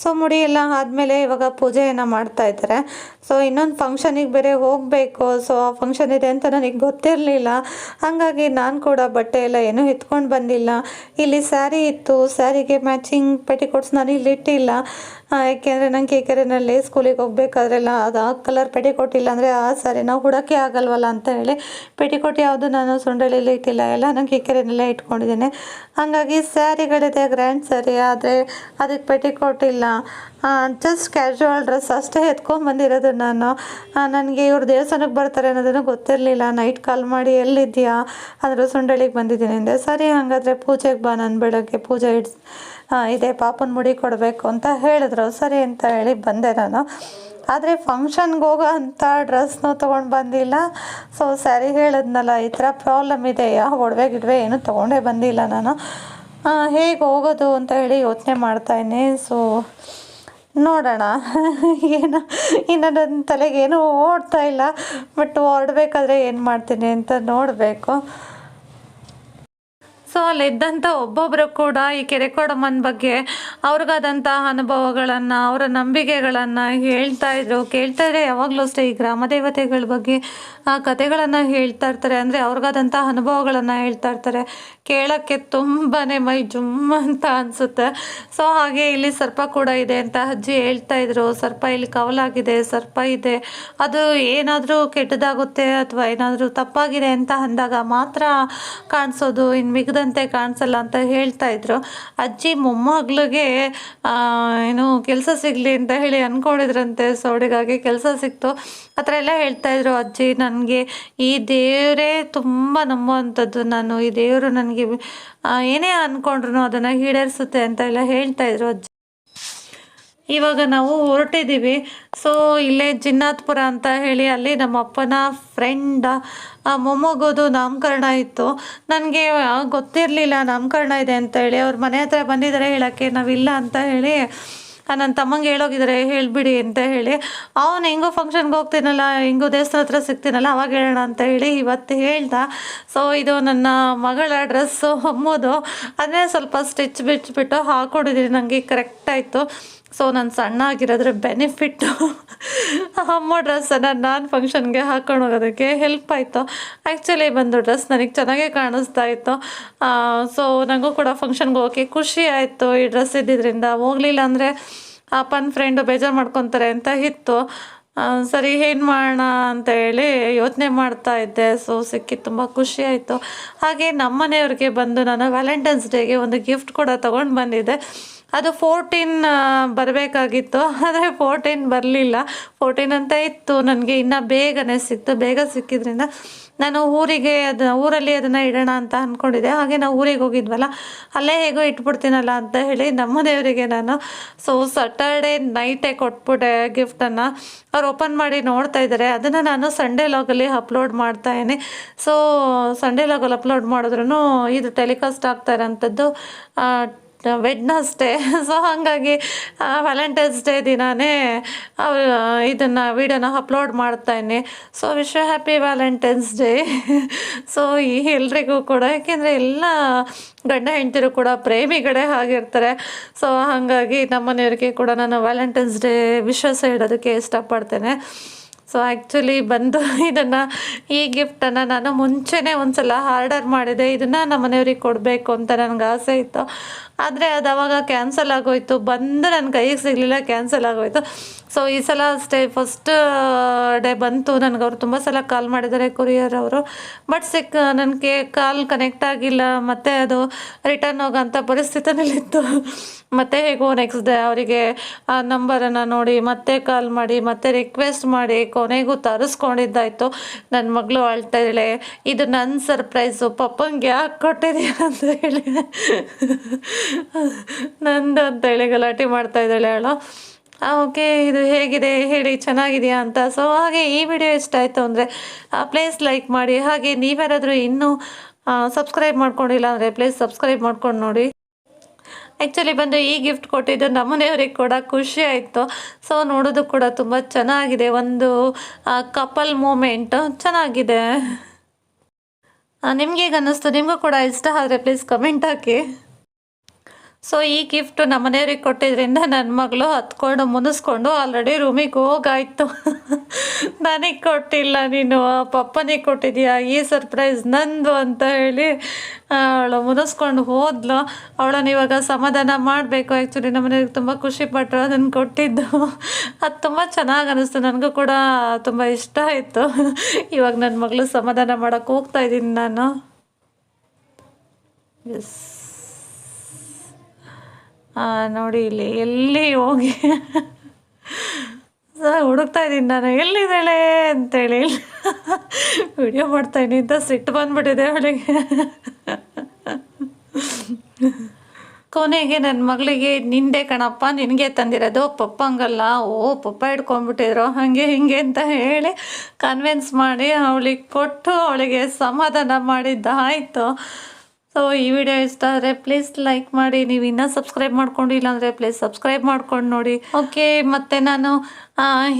ಸೊ ಮುಡಿ ಎಲ್ಲ ಆದಮೇಲೆ ಇವಾಗ ಪೂಜೆಯನ್ನು ಮಾಡ್ತಾ ಇದ್ದಾರೆ. ಸೊ ಇನ್ನೊಂದು ಫಂಕ್ಷನಿಗೆ ಬೇರೆ ಹೋಗಬೇಕು. ಸೊ ಆ ಫಂಕ್ಷನ್ ಇದೆ ಅಂತ ನನಗೆ ಗೊತ್ತಿರಲಿಲ್ಲ. ಹಾಗಾಗಿ ನಾನು ಕೂಡ ಬಟ್ಟೆ ಎಲ್ಲ ಏನೂ ಎತ್ಕೊಂಡು ಬಂದಿಲ್ಲ. ಇಲ್ಲಿ ಸ್ಯಾರಿ ಇತ್ತು. ಸ್ಯಾರಿಗೆ ಮ್ಯಾಚಿಂಗ್ ಪೆಟಿಕೋಟ್ಸ್ ನಾನು ಇಲ್ಲಿ ಇಟ್ಟಿಲ್ಲ. ಯಾಕೆಂದರೆ ನಂಗೆ ಕೇಕೆರೆನಲ್ಲಿ ಸ್ಕೂಲಿಗೆ ಹೋಗ್ಬೇಕಾದ್ರೆಲ್ಲ ಅದು ಆ ಕಲರ್ ಪೆಟಿಕೋಟ್ ಇಲ್ಲ ಅಂದರೆ ಆ ಸ್ಯಾರಿನ ಹುಡೋಕ್ಕೆ ಆಗಲ್ವಲ್ಲ ಅಂತ ಹೇಳಿ ಪೆಟಿಕೋಟ್ ಯಾವುದು ನಾನು ಸುಂಡಳಿಲಿ ಇಟ್ಟಿಲ್ಲ, ಎಲ್ಲ ನಾನು ಕೇಕೆರೆನಲ್ಲೇ ಇಟ್ಕೊಂಡಿದ್ದೇನೆ. ಹಾಗಾಗಿ ಸ್ಯಾರಿಗಳಿದೆ, ಗ್ರ್ಯಾಂಡ್ ಸ್ಯಾರಿ, ಆದರೆ ಅದಕ್ಕೆ ಪೆಟಿಕೋಟ್ ಇಲ್ಲ ಜಸ್ಟ್ ಕ್ಯಾಶುವಲ್ ಡ್ರೆಸ್ ಅಷ್ಟೇ ಎತ್ಕೊಂಡ್ಬಂದಿರೋದು ನಾನು. ನನಗೆ ಇವ್ರು ದೇವಸ್ಥಾನಕ್ಕೆ ಬರ್ತಾರೆ ಅನ್ನೋದನ್ನು ಗೊತ್ತಿರಲಿಲ್ಲ. ನೈಟ್ ಕಾಲ್ ಮಾಡಿ ಎಲ್ಲಿದ್ದೀಯಾ? ಅದರ ಸುಂಡಳಿಗೆ ಬಂದಿದ್ದೀನಿ ಅಂದರೆ ಸರಿ, ಹಾಗಾದರೆ ಪೂಜೆಗೆ ಬಾ ನಾನು ಬೆಳಗ್ಗೆ. ಪೂಜೆ ಇಡ್ಸ್ ಇದೆ, ಪಾಪನ ಮುಡಿ ಕೊಡಬೇಕು ಅಂತ ಹೇಳಿದ್ರು. ಸರಿ ಅಂತ ಹೇಳಿ ಬಂದೆ ನಾನು. ಆದರೆ ಫಂಕ್ಷನ್ಗೆ ಹೋಗೋ ಅಂಥ ಡ್ರೆಸ್ನೂ ತೊಗೊಂಡು ಬಂದಿಲ್ಲ. ಸೊ ಸ್ಯಾರಿ ಹೇಳಿದ್ನಲ್ಲ, ಈ ಥರ ಪ್ರಾಬ್ಲಮ್ ಇದೆ. ಯಾವ ಒಡವೆ ಗಿಡವೆ ಏನೂ ತೊಗೊಂಡೇ ಬಂದಿಲ್ಲ ನಾನು. ಹೇಗೆ ಹೋಗೋದು ಅಂತ ಹೇಳಿ ಯೋಚನೆ ಮಾಡ್ತಾಯಿನಿ ಸೊ ನೋಡೋಣ. ಏನು, ಇನ್ನು ನನ್ನ ತಲೆಗೆ ಏನೂ ಓಡ್ತಾ ಇಲ್ಲ. ಬಟ್ ಹೊರಡ್ಬೇಕಾದ್ರೆ ಏನು ಮಾಡ್ತೀನಿ ಅಂತ ನೋಡಬೇಕು. ಸೊ ಅಲ್ಲಿದ್ದಂಥ ಒಬ್ಬೊಬ್ಬರು ಕೂಡ ಈ ಕೆರೆ ಕೊಡಮ್ಮನ ಬಗ್ಗೆ ಅವ್ರಿಗಾದಂಥ ಅನುಭವಗಳನ್ನು, ಅವರ ನಂಬಿಕೆಗಳನ್ನು ಹೇಳ್ತಾ ಇದ್ರು. ಕೇಳ್ತಾ ಇದ್ರೆ ಯಾವಾಗಲೂ ಅಷ್ಟೇ ಈ ಗ್ರಾಮ ದೇವತೆಗಳ ಬಗ್ಗೆ ಆ ಕಥೆಗಳನ್ನು ಹೇಳ್ತಾ ಇರ್ತಾರೆ. ಅಂದರೆ ಅವ್ರಿಗಾದಂಥ ಅನುಭವಗಳನ್ನು ಹೇಳ್ತಾ ಇರ್ತಾರೆ. ಕೇಳೋಕ್ಕೆ ತುಂಬಾ ಮೈ ಜುಮ್ ಅಂತ ಅನಿಸುತ್ತೆ. ಸೊ ಹಾಗೆ ಇಲ್ಲಿ ಸರ್ಪ ಕೂಡ ಇದೆ ಅಂತ ಅಜ್ಜಿ ಹೇಳ್ತಾ ಇದ್ರು. ಸರ್ಪ ಇಲ್ಲಿ ಕವಲಾಗಿದೆ, ಸರ್ಪ ಇದೆ. ಅದು ಏನಾದರೂ ಕೆಟ್ಟದಾಗುತ್ತೆ ಅಥವಾ ಏನಾದರೂ ತಪ್ಪಾಗಿದೆ ಅಂತ ಅಂದಾಗ ಮಾತ್ರ ಕಾಣಿಸೋದು ಇನ್ನು ಮಿಗದಂತೆ ಕಾಣಿಸಲ್ಲ ಅಂತ ಹೇಳ್ತಾ ಇದ್ರು. ಅಜ್ಜಿ ಮೊಮ್ಮಗಳಿಗೆ ಏನು ಕೆಲಸ ಸಿಗಲಿ ಅಂತ ಹೇಳಿ ಅಂದ್ಕೊಂಡಿದ್ರಂತೆ ಸೌಡಿಗಾಗಿ ಕೆಲಸ ಸಿಕ್ತು. ಆ ಥರ ಎಲ್ಲ ಹೇಳ್ತಾಯಿದ್ರು ಅಜ್ಜಿ, ನನಗೆ ಈ ದೇವರೇ ತುಂಬ ನಂಬುವಂಥದ್ದು ನಾನು. ಈ ದೇವರು ನನಗೆ ಏನೇ ಅಂದ್ಕೊಂಡ್ರು ಅದನ್ನು ಈಡೇರಿಸುತ್ತೆ ಅಂತ ಎಲ್ಲ ಹೇಳ್ತಾಯಿದ್ರು ಅಜ್ಜಿ. ಇವಾಗ ನಾವು ಹೊರಟಿದ್ದೀವಿ. ಸೊ ಇಲ್ಲೇ ಜಿನ್ನಾತ್ಪುರ ಅಂತ ಹೇಳಿ ಅಲ್ಲಿ ನಮ್ಮ ಅಪ್ಪನ ಫ್ರೆಂಡ್ ಮೊಮ್ಮಗೋದು ನಾಮಕರಣ ಇತ್ತು. ನನಗೆ ಗೊತ್ತಿರಲಿಲ್ಲ ನಾಮಕರಣ ಇದೆ ಅಂತ ಹೇಳಿ. ಅವ್ರ ಮನೆ ಹತ್ರ ಬಂದಿದ್ದಾರೆ ಹೇಳೋಕ್ಕೆ ನಾವಿಲ್ಲ ಅಂತ ಹೇಳಿ ನನ್ನ ತಮ್ಮಂಗೆ ಹೇಳೋಗಿದ್ದಾರೆ ಹೇಳಿಬಿಡಿ ಅಂತ ಹೇಳಿ, ಅವನು ಹೆಂಗೋ ಫಂಕ್ಷನ್ಗೆ ಹೋಗ್ತೀನಲ್ಲ, ಹೆಂಗೋ ದೇವಸ್ಥಾನ ಹತ್ರ ಸಿಗ್ತೀನಲ್ಲ, ಅವಾಗ ಹೇಳೋಣ ಅಂತ ಹೇಳಿ ಇವತ್ತು ಹೇಳ್ದ. ಸೊ ಇದು ನನ್ನ ಮಗಳ ಡ್ರೆಸ್ಸು ಹೊಮ್ಮೋದು ಅದನ್ನೇ ಸ್ವಲ್ಪ ಸ್ಟಿಚ್ ಬಿಚ್ಚಿಬಿಟ್ಟು ಹಾಕ್ಕೊಡಿದ್ದೀನಿ ನನಗೆ ಕರೆಕ್ಟ್ ಆಯಿತು. ಸೊ ನಾನು ಸಣ್ಣ ಆಗಿರೋದ್ರ ಬೆನಿಫಿಟ್ಟು ಅಮ್ಮ ಡ್ರೆಸ್ಸನ್ನು ನಾನು ಫಂಕ್ಷನ್ಗೆ ಹಾಕೊಂಡು ಹೋಗೋದಕ್ಕೆ ಹೆಲ್ಪ್ ಆಯಿತು. ಆ್ಯಕ್ಚುಲಿ ಬಂದು ಡ್ರೆಸ್ ನನಗೆ ಚೆನ್ನಾಗೇ ಕಾಣಿಸ್ತಾ ಇತ್ತು. ಸೊ ನನಗೂ ಕೂಡ ಫಂಕ್ಷನ್ಗೆ ಹೋಗೋಕ್ಕೆ ಖುಷಿ ಆಯಿತು ಈ ಡ್ರೆಸ್ ಇದ್ದಿದ್ದರಿಂದ ಹೋಗಲಿಲ್ಲ ಅಂದರೆ ಅಪ್ಪನ ಫ್ರೆಂಡು ಬೇಜಾರು ಮಾಡ್ಕೊತಾರೆ ಅಂತ ಇತ್ತು. ಸರಿ, ಏನು ಮಾಡೋಣ ಅಂತ ಹೇಳಿ ಯೋಚನೆ ಮಾಡ್ತಾ ಇದ್ದೆ. ಸೊ ಸಿಕ್ಕಿ ತುಂಬ ಖುಷಿ ಆಯಿತು. ಹಾಗೆ ನಮ್ಮನೆಯವ್ರಿಗೆ ಬಂದು ನಾನು ವ್ಯಾಲೆಂಟೈನ್ಸ್ ಡೇಗೆ ಒಂದು ಗಿಫ್ಟ್ ಕೂಡ ತೊಗೊಂಡು ಬಂದಿದ್ದೆ. ಅದು ಫೋರ್ಟೀನ್ ಬರಬೇಕಾಗಿತ್ತು. ಆದರೆ ಫೋರ್ಟೀನ್ ಬರಲಿಲ್ಲ. ಫೋರ್ಟೀನ್ ಅಂತ ಇತ್ತು. ನನಗೆ ಇನ್ನೂ ಬೇಗನೆ ಸಿಕ್ತು. ಬೇಗ ಸಿಕ್ಕಿದ್ರಿಂದ ನಾನು ಊರಿಗೆ ಅದು, ಊರಲ್ಲಿ ಅದನ್ನು ಇಡೋಣ ಅಂತ ಅಂದ್ಕೊಂಡಿದ್ದೆ ಹಾಗೆ ನಾವು ಊರಿಗೆ ಹೋಗಿದ್ವಲ್ಲ, ಅಲ್ಲೇ ಹೇಗೋ ಇಟ್ಬಿಡ್ತೀನಲ್ಲ ಅಂತ ಹೇಳಿ ನಮ್ಮ ದೇವರಿಗೆ ನಾನು ಸೊ ಸಟರ್ಡೇ ನೈಟೇ ಕೊಟ್ಬಿಟ್ಟೆ ಗಿಫ್ಟನ್ನು ಅವ್ರು ಓಪನ್ ಮಾಡಿ ನೋಡ್ತಾ ಇದ್ದಾರೆ. ಅದನ್ನು ನಾನು ಸಂಡೇ ಲಾಗಲ್ಲಿ ಅಪ್ಲೋಡ್ ಮಾಡ್ತಾ ಇದ್ದೀನಿ. ಸೊ ಸಂಡೇ ಲಾಗಲ್ಲಿ ಅಪ್ಲೋಡ್ ಮಾಡಿದ್ರೂ ಇದು ಟೆಲಿಕಾಸ್ಟ್ ಆಗ್ತಾ ಇರೋಂಥದ್ದು ವೆಡ್ನಸ್ಡೇ ಸೊ ಹಾಗಾಗಿ ವ್ಯಾಲೆಂಟೈನ್ಸ್ ಡೇ ದಿನಾನೇ ಇದನ್ನು, ವೀಡಿಯೋನ upload ಮಾಡ್ತಾಯಿನಿ so wish happy Valentine's day so ಈ ಎಲ್ರಿಗೂ ಕೂಡ, ಯಾಕೆಂದರೆ ಎಲ್ಲ ಗಂಡ ಹೆಂಡತಿರು ಕೂಡ ಪ್ರೇಮಿಗಳೇ ಆಗಿರ್ತಾರೆ. ಸೊ ಹಾಗಾಗಿ ನಮ್ಮನೆಯವ್ರಿಗೆ ಕೂಡ ನಾನು ವ್ಯಾಲೆಂಟೈನ್ಸ್ ಡೇ ವಿಶ್ವಾಸ ಇಡೋದಕ್ಕೆ ಇಷ್ಟಪಡ್ತೇನೆ. ಸೊ ಆ್ಯಕ್ಚುಲಿ ಬಂದು ಇದನ್ನು ಈ ಗಿಫ್ಟನ್ನು ನಾನು ಮುಂಚೆನೇ ಒಂದು ಸಲ ಆರ್ಡರ್ ಮಾಡಿದೆ. ಇದನ್ನು ನಮ್ಮ ಮನೆಯವ್ರಿಗೆ ಕೊಡಬೇಕು ಅಂತ ನನಗೆ ಆಸೆ ಇತ್ತು. ಆದರೆ ಅದು ಅವಾಗ ಕ್ಯಾನ್ಸಲ್ ಆಗೋಯ್ತು. ಬಂದು ನನ್ನ ಕೈಗೆ ಸಿಗಲಿಲ್ಲ ಕ್ಯಾನ್ಸಲ್ ಆಗೋಯ್ತು. ಸೊ ಈ ಸಲ ಅಷ್ಟೇ ಫಸ್ಟ್ ಡೇ ಬಂತು. ನನಗೆ ಅವರು ತುಂಬ ಸಲ ಕಾಲ್ ಮಾಡಿದ್ದಾರೆ ಕೊರಿಯರ್ ಅವರು. ಬಟ್ ಸಿಕ್ ನನಗೆ ಕಾಲ್ ಕನೆಕ್ಟ್ ಆಗಿಲ್ಲ. ಮತ್ತು ಅದು ರಿಟರ್ನ್ ಹೋಗೋಂಥ ಪರಿಸ್ಥಿತಿನಲ್ಲಿತ್ತು. ಮತ್ತೆ ಹೇಗೋ ನೆಕ್ಸ್ಟ್ ಡೇ ಅವರಿಗೆ, ಆ ನಂಬರನ್ನು ನೋಡಿ ಮತ್ತೆ ಕಾಲ್ ಮಾಡಿ, ಮತ್ತೆ ರಿಕ್ವೆಸ್ಟ್ ಮಾಡಿ ಕೊನೆಗೂ ತರಿಸ್ಕೊಂಡಿದ್ದಾಯಿತು. ನನ್ನ ಮಗಳು ಅಳ್ತಾ ಇದು ನನ್ನ ಸರ್ಪ್ರೈಸು ಪಪ್ಪಂಗೆ ಯಾಕೆ ಕೊಟ್ಟಿದ್ದೀಯ ಅಂತ ಹೇಳಿ. ನಂದು ಅಂತ ಹೇಳಿ ಗಲಾಟೆ ಮಾಡ್ತಾ ಇದ್ದಾಳೆ ಓಕೆ, ಇದು ಹೇಗಿದೆ? ಹೇಳಿ, ಚೆನ್ನಾಗಿದೆಯಾ ಅಂತ. ಸೊ ಹಾಗೆ ಈ ವಿಡಿಯೋ ಇಷ್ಟ ಆಯಿತು ಅಂದರೆ ಪ್ಲೇಸ್ ಲೈಕ್ ಮಾಡಿ. ಹಾಗೆ ನೀವ್ಯಾರಾದರೂ ಇನ್ನೂ ಸಬ್ಸ್ಕ್ರೈಬ್ ಮಾಡ್ಕೊಂಡಿಲ್ಲ ಅಂದರೆ ಪ್ಲೇಸ್ ಸಬ್ಸ್ಕ್ರೈಬ್ ಮಾಡ್ಕೊಂಡು ನೋಡಿ. ಆ್ಯಕ್ಚುಲಿ ಬಂದು ಈ ಗಿಫ್ಟ್ ಕೊಟ್ಟಿದ್ದು ನಮ್ಮನೆಯವ್ರಿಗೆ ಕೂಡ ಖುಷಿ ಆಯಿತು. ಸೊ ನೋಡೋದು ಕೂಡ ತುಂಬ ಚೆನ್ನಾಗಿದೆ. ಒಂದು ಕಪಲ್ ಮೂಮೆಂಟ್ ಚೆನ್ನಾಗಿದೆ. ನಿಮಗೆ ಅನ್ನಿಸ್ತು? ನಿಮಗೂ ಕೂಡ ಇಷ್ಟ ಆದರೆ ಪ್ಲೀಸ್ ಕಮೆಂಟ್ ಹಾಕಿ. ಸೊ ಈ ಗಿಫ್ಟ್ ನಮ್ಮ ಮನೆಯವ್ರಿಗೆ ಕೊಟ್ಟಿದ್ರಿಂದ ನನ್ನ ಮಗಳು ಹತ್ಕೊಂಡು ಮುನಿಸ್ಕೊಂಡು ಆಲ್ರೆಡಿ ರೂಮಿಗೆ ಹೋಗಾಯ್ತು. ನನಗೆ ಕೊಟ್ಟಿಲ್ಲ ನೀನು, ಪಪ್ಪನಿಗೆ ಕೊಟ್ಟಿದ್ಯಾ? ಈ ಸರ್ಪ್ರೈಸ್ ನಂದು ಅಂತ ಹೇಳಿ, ಅವಳು ಮುನಿಸ್ಕೊಂಡು ಹೋದ್ಲು. ಅವಳನ್ನು ಇವಾಗ ಸಮಾಧಾನ ಮಾಡಬೇಕು. ಆ್ಯಕ್ಚುಲಿ ನಮ್ಮ ಮನೆಯವ್ರಿಗೆ ತುಂಬ ಖುಷಿ ಪಟ್ಟರು ಅದನ್ನು ಕೊಟ್ಟಿದ್ದು. ಅದು ತುಂಬ ಚೆನ್ನಾಗಿ ಅನ್ನಿಸ್ತು ನನಗೂ ಕೂಡ ತುಂಬ ಇಷ್ಟ ಆಯಿತು. ಇವಾಗ ನನ್ನ ಮಗಳು ಸಮಾಧಾನ ಮಾಡೋಕ್ಕೆ ಹೋಗ್ತಾ ಇದ್ದೀನಿ ನಾನು. ಎಸ್ ನೋಡಿ ಇಲ್ಲಿ, ಎಲ್ಲಿ ಹೋಗಿ? ಸರ್ ಹುಡುಕ್ತಾ ಇದ್ದೀನಿ ನಾನು. ಎಲ್ಲಿದ್ದಾಳೆ ಅಂತೇಳಿ. ವಿಡಿಯೋ ಮಾಡ್ತಾಯಿದ್ದೀನಿ ಅಂತ ಸಿಟ್ಟು ಬಂದ್ಬಿಟ್ಟಿದೆ ಅವಳಿಗೆ. ಕೊನೆಗೆ ನನ್ನ ಮಗಳಿಗೆ, ನಿಂದೆ ಕಣಪ್ಪ, ನಿನಗೆ ತಂದಿರೋದು ಪಪ್ಪ ಹಂಗಲ್ಲ ಓ, ಪಪ್ಪ ಹಿಡ್ಕೊಂಡ್ಬಿಟ್ಟಿದ್ರು. ಹಾಗೆ ಹಿಂಗೆ ಅಂತ ಹೇಳಿ ಕನ್ವಿನ್ಸ್ ಮಾಡಿ ಅವಳಿಗೆ ಕೊಟ್ಟು ಅವಳಿಗೆ ಸಮಾಧಾನ ಮಾಡಿದ್ದಾಯಿತು ಸೊ ಈ ವಿಡಿಯೋ ಇಷ್ಟ ಆದರೆ ಪ್ಲೀಸ್ ಲೈಕ್ ಮಾಡಿ. ನೀವು ಇನ್ನೂ ಸಬ್ಸ್ಕ್ರೈಬ್ ಮಾಡ್ಕೊಂಡಿಲ್ಲ ಅಂದರೆ ಪ್ಲೀಸ್ ಸಬ್ಸ್ಕ್ರೈಬ್ ಮಾಡ್ಕೊಂಡು ನೋಡಿ. ಓಕೆ ಮತ್ತು ನಾನು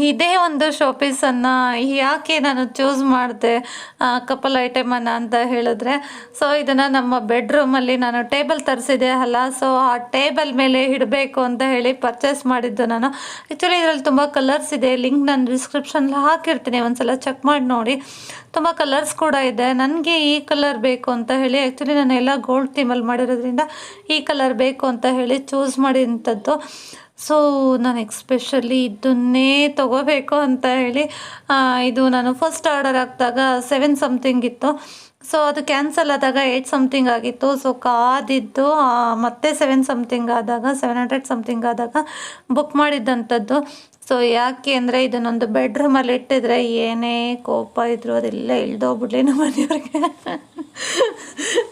ಇದೇ ಒಂದು ಶೋಪೀಸನ್ನು ಯಾಕೆ ನಾನು ಚೂಸ್ ಮಾಡಿದೆ ಕಪಲ್ ಐಟಮನ್ನು ಅಂತ ಹೇಳಿದ್ರೆ ಸೊ ಇದನ್ನು ನಮ್ಮ ಬೆಡ್ರೂಮಲ್ಲಿ ನಾನು ಟೇಬಲ್ ತರಿಸಿದೆ ಅಲ್ಲ ಸೊ ಆ ಟೇಬಲ್ ಮೇಲೆ ಇಡಬೇಕು ಅಂತ ಹೇಳಿ ಪರ್ಚೇಸ್ ಮಾಡಿದ್ದು ನಾನು. ಆ್ಯಕ್ಚುಲಿ ಇದರಲ್ಲಿ ತುಂಬ ಕಲರ್ಸ್ ಇದೆ. ಲಿಂಕ್ ನಾನು ಡಿಸ್ಕ್ರಿಪ್ಷನ್ಲಿ ಹಾಕಿರ್ತೀನಿ. ಒಂದ್ಸಲ ಚೆಕ್ ಮಾಡಿ ನೋಡಿ. ತುಂಬ ಕಲರ್ಸ್ ಕೂಡ ಇದೆ. ನನಗೆ ಈ ಕಲರ್ ಬೇಕು ಅಂತ ಹೇಳಿ ಆ್ಯಕ್ಚುಲಿ ನಾನು ಎಲ್ಲ ಗೋಲ್ಡ್ ಥೀಮಲ್ಲಿ ಮಾಡಿರೋದ್ರಿಂದ ಈ ಕಲರ್ ಬೇಕು ಅಂತ ಹೇಳಿ ಚೂಸ್ ಮಾಡಿದಂಥದ್ದು. ಸೊ ನಾನು ಎಕ್ಸ್ಪೆಷಲಿ ಇದನ್ನೇ ತಗೋಬೇಕು ಅಂತ ಹೇಳಿ ಇದು ನಾನು ಫಸ್ಟ್ ಆರ್ಡರ್ ಹಾಕಿದಾಗ ಸೆವೆನ್ ಸಮಥಿಂಗ್ ಇತ್ತು. ಸೊ ಅದು ಕ್ಯಾನ್ಸಲ್ ಆದಾಗ ಏಯ್ಟ್ ಸಮಥಿಂಗ್ ಆಗಿತ್ತು. ಸೊ ಕಾದಿದ್ದು ಮತ್ತೆ ಸೆವೆನ್ ಸಮಥಿಂಗ್ ಆದಾಗ ಸೆವೆನ್ ಹಂಡ್ರೆಡ್ ಸಮಥಿಂಗ್ ಆದಾಗ ಬುಕ್ ಮಾಡಿದ್ದಂಥದ್ದು ಸೊ ಯಾಕೆ ಅಂದರೆ ಇದನ್ನೊಂದು ಬೆಡ್ರೂಮಲ್ಲಿ ಇಟ್ಟಿದ್ರೆ ಏನೇ ಕೋಪ ಇದ್ರು ಅದೆಲ್ಲ ಇಳ್ದೋಗ್ಬಿಡ್ಲಿ ನಮ್ಮ ಮನೆಯವ್ರಿಗೆ.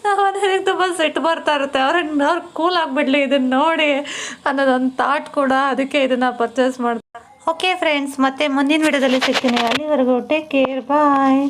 ನಮ್ಮ ಮನೆಯವ್ರಿಗೆ ತುಂಬ ಸಿಟ್ಟು ಬರ್ತಾ ಇರುತ್ತೆ. ಅವ್ರನ್ನ ಅವ್ರು ಕೂಲ್ ಆಗಿಬಿಡ್ಲಿ ಇದನ್ನ ನೋಡಿ ಅನ್ನೋದೊಂದು ಥಾಟ್ ಕೂಡ ಅದಕ್ಕೆ ಇದನ್ನು ಪರ್ಚೇಸ್ ಮಾಡ್ತಾರೆ ಓಕೆ ಫ್ರೆಂಡ್ಸ್ ಮತ್ತೆ ಮುಂದಿನ ವಿಡಿಯೋದಲ್ಲಿ ಸಿಗ್ತೀನಿ. ಅಲ್ಲಿವರೆಗೂ ಟೇಕ್ ಕೇರ್ ಬಾಯ್